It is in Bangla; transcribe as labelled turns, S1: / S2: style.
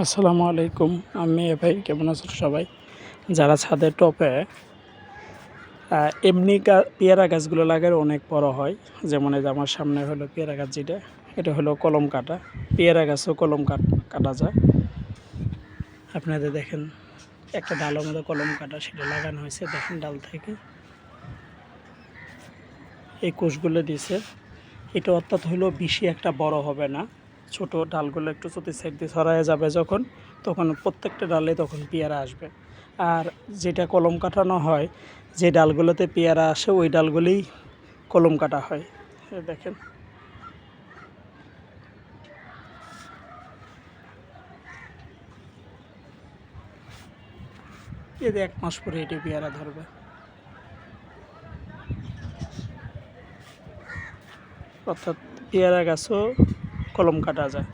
S1: আসসালামু আলাইকুম। আমি এ ভাই, কেমন আছেন সবাই? যারা ছাদের টপে এমনি পেয়ারা গাছগুলো লাগালে অনেক বড় হয়। যেমন এই যে আমার সামনে হলো পেয়ারা গাছ যেটা, এটা হলো কলম কাটা। পেয়ারা গাছও কলম কাট যায়। আপনাদের দেখেন, একটা ডালের মধ্যে কলম কাটা সেটা লাগানো হয়েছে, দেখেন ডাল থেকে। এই কোষগুলো দিছে এটা অর্থাৎ হলো বেশি একটা বড় হবে না। ছোট ডালগুলো একটু চতুর সাইড দিয়ে ছড়ায় যাবে যখন, তখন প্রত্যেকটা ডালে তখন পেয়ারা আসবে। আর যেটা কলম কাটানো হয়, যে ডালগুলোতে পেয়ারা আসে, ওই ডালগুলোই কলম কাটা হয়। দেখেন। এতে এক মাস পরে এটি পেয়ারা ধরবে। অর্থাৎ পেয়ারা গাছও কলম কাটা যায়।